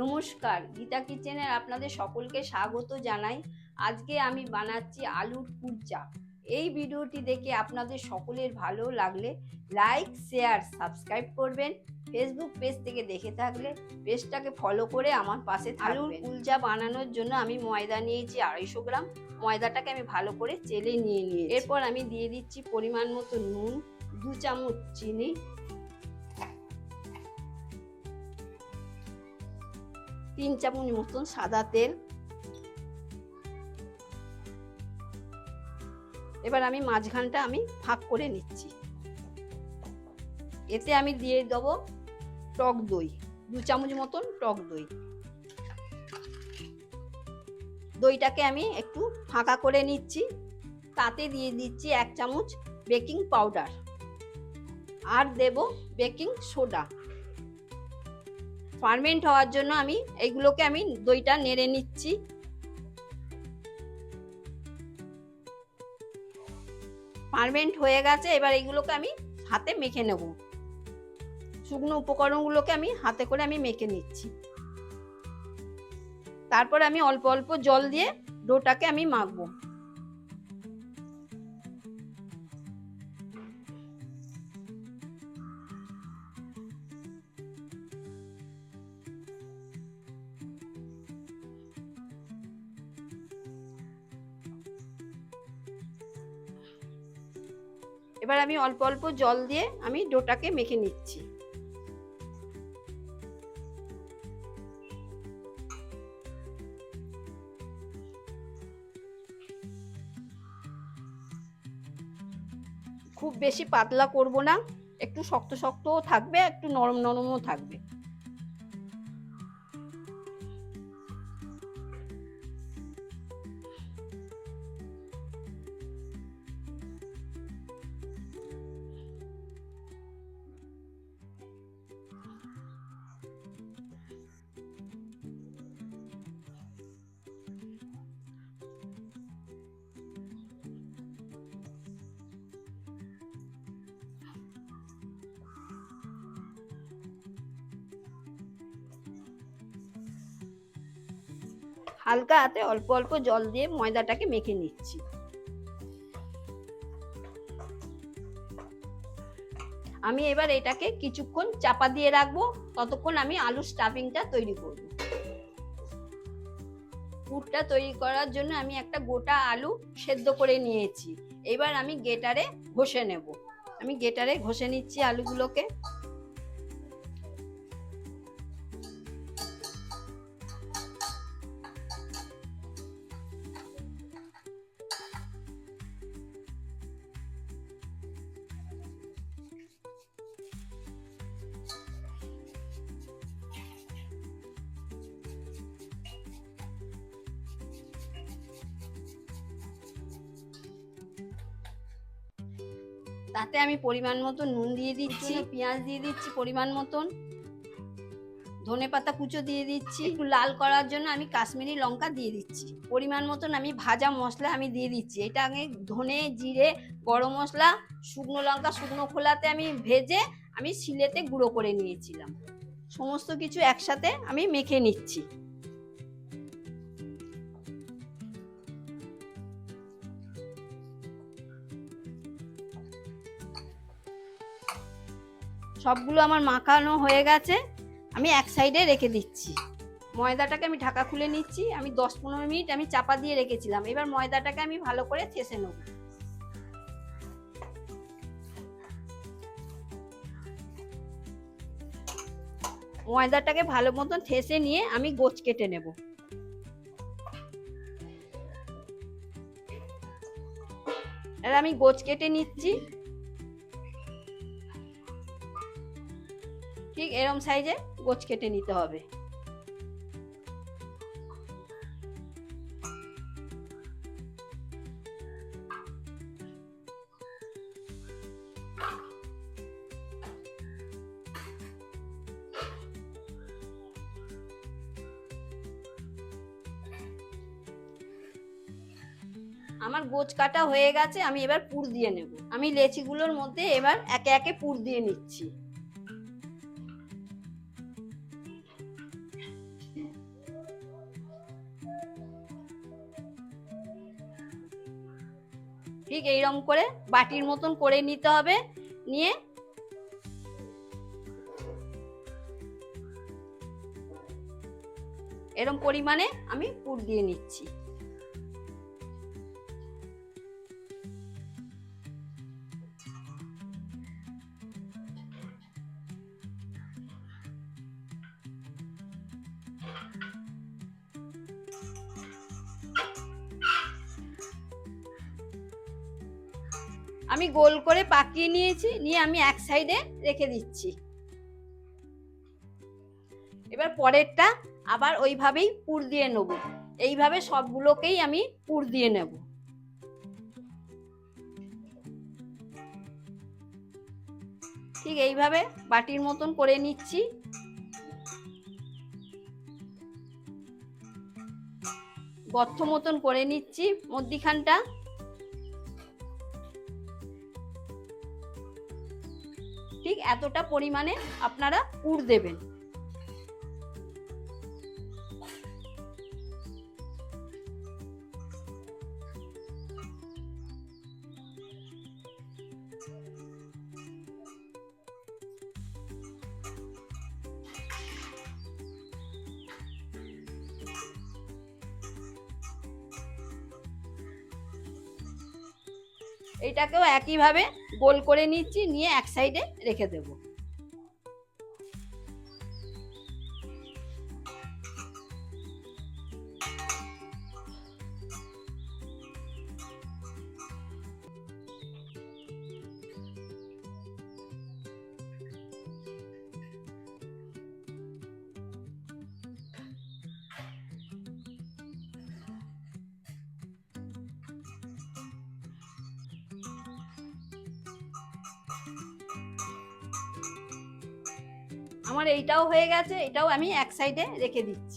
নমস্কার, গীতা কিচেনের আপনাদের সকলকে স্বাগত জানাই। আজকে আমি বানাচ্ছি আলুর কুরচা। এই ভিডিওটি দেখে আপনাদের সকলের ভালো লাগলে লাইক, শেয়ার, সাবস্ক্রাইব করবেন। ফেসবুক পেজ থেকে দেখে থাকলে পেজটাকে ফলো করে আমার পাশে আলুর কুলচা বানানোর জন্য আমি ময়দা নিয়েছি আড়াইশো গ্রাম। ময়দাটাকে আমি ভালো করে চেলে নিয়ে নিয়ে এরপর আমি দিয়ে দিচ্ছি পরিমাণ মতো নুন, দু চামচ চিনি তিন চামচ মতন সাদা তেল। এবার আমি মাঝখানটা আমি ফাঁক করে নিচ্ছি। এতে আমি দিয়ে দেবো টক দই, দু চামচ মতন টক দই। দইটাকে আমি একটু ফাঁকা করে নিচ্ছি। তাতে দিয়ে দিচ্ছি এক চামচ বেকিং পাউডার। আর দেব বেকিং সোডা। ফার্মেন্ট হওয়ার জন্য আমি এইগুলোকে আমি দইটা নেড়ে নিচ্ছি। ফার্মেন্ট হয়ে গেছে, এবার এইগুলোকে আমি হাতে মেখে নেব। শুকনো উপকরণগুলোকে আমি হাতে করে আমি মেখে নিচ্ছি। তারপর আমি অল্প অল্প জল দিয়ে ডোটাকে আমি মাখবো। আমি অল্প অল্প জল দিয়ে আমি ডোটাকে মেখে নিচ্ছি। খুব বেশি পাতলা করব না, একটু শক্ত শক্তও থাকবে, একটু নরম নরমও থাকবে। হালকা হাতে অল্প অল্প জল দিয়ে ময়দাটাকে মেখে নিচ্ছি। আমি এবার এটাকে কিছুক্ষণ চাপা দিয়ে রাখব, ততক্ষণ আমি আলু স্টাফিংটা তৈরি করব। পুরটা তৈরি করার জন্য আমি একটা গোটা আলু সেদ্ধ করে নিয়েছি। এবার আমি গেটারে ঘষে নেব। আমি গেটারে ঘষে নিচ্ছি আলুগুলোকে। তাতে আমি পরিমাণ মতো নুন দিয়ে দিচ্ছি। পেঁয়াজ দিয়ে দিচ্ছি পরিমাণ মতন ধনে পাতা কুচো দিয়ে দিচ্ছি একটু লাল করার জন্য আমি কাশ্মীরি লঙ্কা দিয়ে দিচ্ছি। পরিমাণ মতন আমি ভাজা মশলা আমি দিয়ে দিচ্ছি। এটা আমি ধনে জিরে গরম মশলা শুকনো লঙ্কা শুকনো খোলাতে আমি ভেজে আমি শিলেতে গুঁড়ো করে নিয়েছিলাম। সমস্ত কিছু একসাথে আমি মেখে নিচ্ছি। সবগুলো আমার মাখানো হয়ে গেছে। আমি এক সাইডে রেখে দিচ্ছি। ময়দাটাকে আমি ঢাকা খুলে নিচ্ছি। আমি দশ পনেরো মিনিট আমি চাপা দিয়ে রেখেছিলাম। এবার ময়দাটাকে আমি ভালো করে থেসে নেব। ময়দাটাকে ভালো মতন থেসে নিয়ে আমি গোছ কেটে নেব। আমি গোছ কেটে নিচ্ছি। ঠিক এরম সাইজে গোছ কেটে নিতে হবে। আমার গোছ কাটা হয়ে গেছে, আমি এবার পুর দিয়ে নেব। আমি লেচিগুলোর মধ্যে এবার একে একে পুর দিয়ে নিচ্ছি। ঠিক এইরকম করে বাটির মতন করে নিতে হবে। নিয়ে এরম পরিমাণে আমি পুর দিয়ে নিচ্ছি। আমি গোল করে পাকিয়ে নিয়েছি, নিয়ে আমি এক সাইডে রেখে দিচ্ছি। এবার পরেরটা আবার ওইভাবেই পুর দিয়ে নেব। এইভাবে সবগুলোকেই আমি পুর দিয়ে নেব। ঠিক এইভাবে বাটির মতন করে নিচ্ছি। গর্ত মতন করে নিচ্ছি, মধ্যিখানটা। এতটা পরিমাণে আপনারা উড় দেবেন। এইটাকেও একইভাবে গোল করে নিচ্ছি নিয়ে এক সাইডে রেখে দেব। আমার এইটাও হয়ে গেছে এটাও আমি এক সাইডে রেখে দিচ্ছি।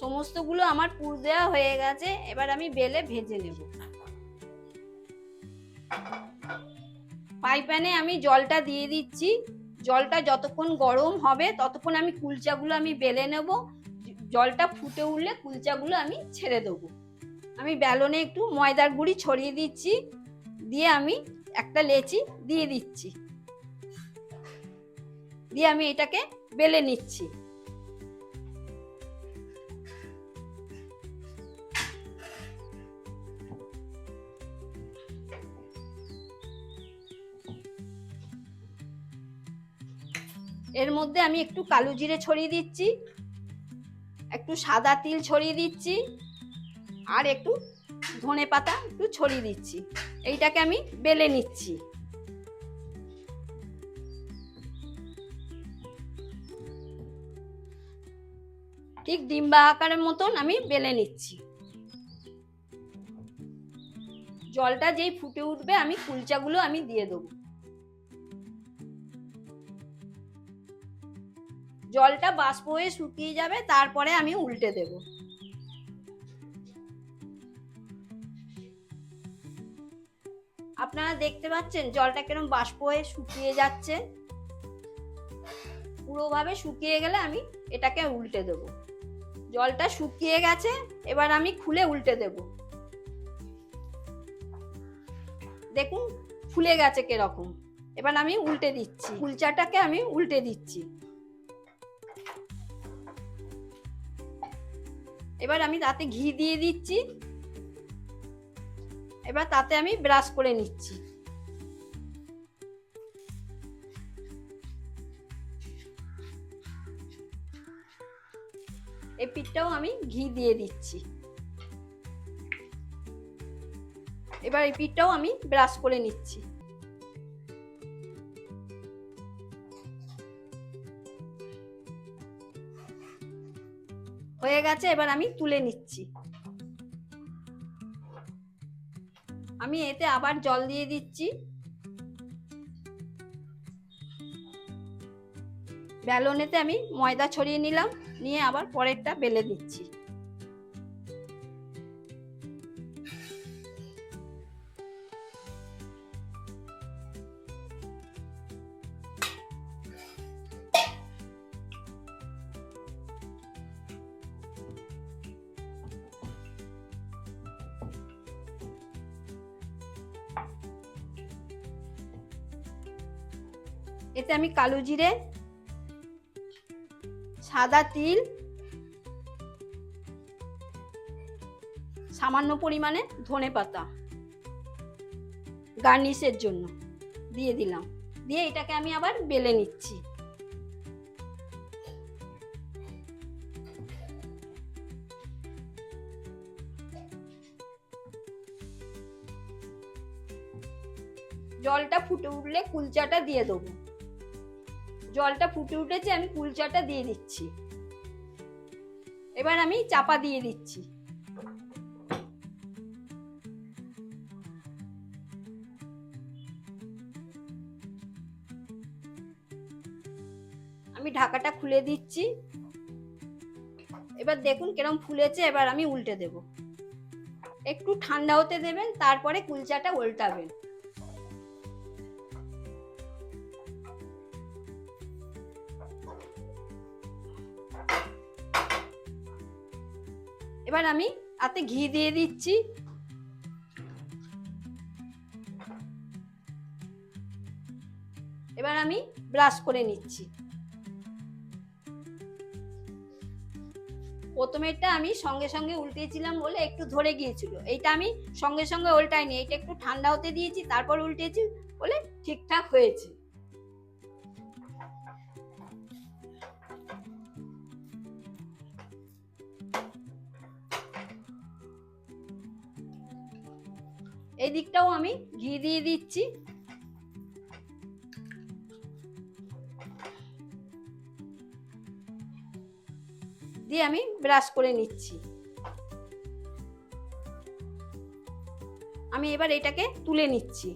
সমস্তগুলো আমার পুর দেওয়া হয়ে গেছে, এবার আমি বেলে ভেজে নেব। ফ্রাই প্যানে আমি জলটা দিয়ে দিচ্ছি। জলটা যতক্ষণ গরম হবে, ততক্ষণ আমি কুলচাগুলো আমি বেলে নেব। জলটা ফুটে উঠলে কুলচাগুলো আমি ছেড়ে দেবো। আমি বেলনে একটু ময়দার গুঁড়ি ছড়িয়ে দিচ্ছি, দিয়ে আমি একটা লেচি দিয়ে দিচ্ছি। দিয়ে আমি এটাকে বেলে নিচ্ছি। এর মধ্যে আমি একটু কালো জিরে ছড়িয়ে দিচ্ছি, একটু সাদা তিল ছড়িয়ে দিচ্ছি, আর একটু ধনে পাতা একটু ছড়িয়ে দিচ্ছি। এইটাকে আমি বেলে নিচ্ছি। ঠিক ডিম্বা আকারের মতন আমি বেলে নিচ্ছি। জলটা যেই ফুটে উঠবে আমি কুলচাগুলো আমি দিয়ে দেবো। জলটা বাষ্প হয়ে শুকিয়ে যাবে, তারপরে আমি উল্টে দেব। আপনারা দেখতে পাচ্ছেন জলটা কিরম বাষ্প হয়ে শুকিয়ে যাচ্ছে। পুরোভাবে শুকিয়ে গেলে আমি এটাকে উল্টে দেব। জলটা শুকিয়ে গেছে, এবার আমি খুলে উল্টে দেব। দেখুন, ফুলে গেছে কীরকম। এবার আমি উল্টে দিচ্ছি। কুলচাটাকে আমি উল্টে দিচ্ছি। এবার আমি তাতে ঘি দিয়ে দিচ্ছি। এবার তাতে আমি ব্রাশ করে নিচ্ছি। এই পিঠটাও আমি ঘি দিয়ে দিচ্ছি। এবার এই পিঠটাও আমি ব্রাশ করে নিচ্ছি। হয়ে গেছে, এবার আমি তুলে নিচ্ছি। আমি এতে আবার জল দিয়ে দিচ্ছি। বেলনেতে আমি ময়দা ছড়িয়ে নিলাম, নিয়ে আবার পরেরটা বেলে দিচ্ছি। এতে আমি কালো জিরে, সাদা তিল, সামান্য পরিমাণে ধনে পাতা গার্নিশের জন্য দিয়ে দিলাম। দিয়ে এটাকে আমি আবার বেলে নিচ্ছি। জলটা ফুটে উঠলে কুলচাটা দিয়ে দেবো। জলটা ফুটে উঠেছে, আমি কুলচাটা দিয়ে দিচ্ছি। এবার আমি চাপা দিয়ে দিচ্ছি। আমি ঢাকাটা খুলে দিচ্ছি। এবার দেখুন কিরম ফুলেছে, এবার আমি উল্টে দেব। একটু ঠান্ডা হতে দেবেন, তারপরে কুলচাটা উল্টাবেন। এবার আমি তাতে ঘি দিয়ে দিচ্ছি। এবার আমি ব্রাশ করে নিচ্ছি। প্রথমেরটা আমি সঙ্গে সঙ্গে উল্টেছিলাম বলে একটু ধরে গিয়েছিল। এইটা আমি সঙ্গে সঙ্গে উল্টাইনি এটা একটু ঠান্ডা হতে দিয়েছি, তারপর উল্টেছি বলে ঠিকঠাক হয়েছে। এই দিকটাও আমি ঘি দিয়ে দিচ্ছি। দিয়ে আমি ব্রাশ করে নিচ্ছি। আমি এবার এটাকে তুলে নিচ্ছি।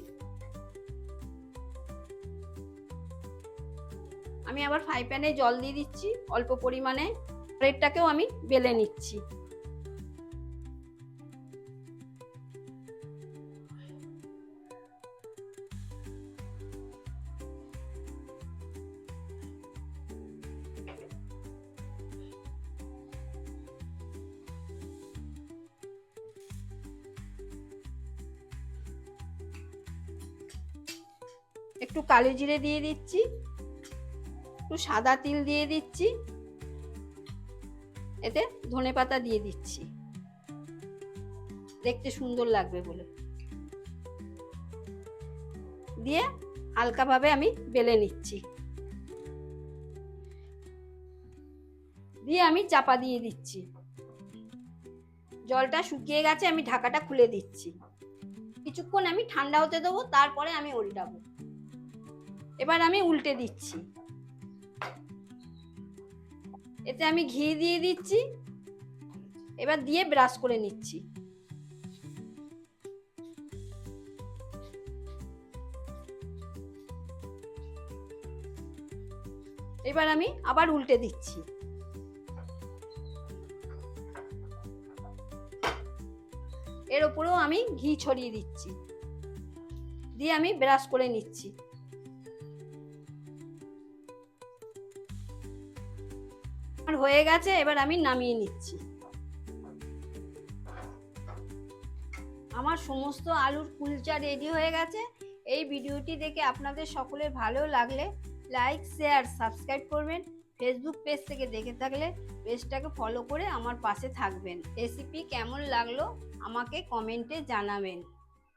আমি আবার ফ্রাই প্যানে জল দিয়ে দিচ্ছি। অল্প পরিমাণে ব্রেডটাকেও আমি বেলে নিচ্ছি। কালো জিরে দিয়ে দিচ্ছি, একটু সাদা তিল দিয়ে দিচ্ছি, এতে ধনে পাতা দিয়ে দিচ্ছি। দেখতে সুন্দর লাগবে বলে। দিয়ে হালকাভাবে আমি বেলে নিচ্ছি। দিয়ে আমি চাপা দিয়ে দিচ্ছি। জলটা শুকিয়ে গেছে, আমি ঢাকাটা খুলে দিচ্ছি। কিছুক্ষণ আমি ঠান্ডা হতে দেবো, তারপরে আমি উল্টাবো। এবার আমি উল্টে দিচ্ছি। এতে আমি ঘি দিয়ে দিচ্ছি। এবার দিয়ে ব্রাশ করে নিচ্ছি। এবার আমি আবার উল্টে দিচ্ছি। এর উপরেও আমি ঘি ছড়িয়ে দিচ্ছি। দিয়ে আমি ব্রাশ করে নিচ্ছি। হয়ে গেছে, এবার আমি নামিয়ে নিচ্ছি। আমার সমস্ত আলুর কুলচা রেডি হয়ে গেছে। এই ভিডিওটি দেখে আপনাদের সকলের ভালো লাগলে লাইক শেয়ার সাবস্ক্রাইব করবেন। ফেসবুক পেজ থেকে দেখে থাকলে পেজটাকে ফলো করে আমার পাশে থাকবেন। রেসিপি কেমন লাগল আমাকে কমেন্টে জানাবেন।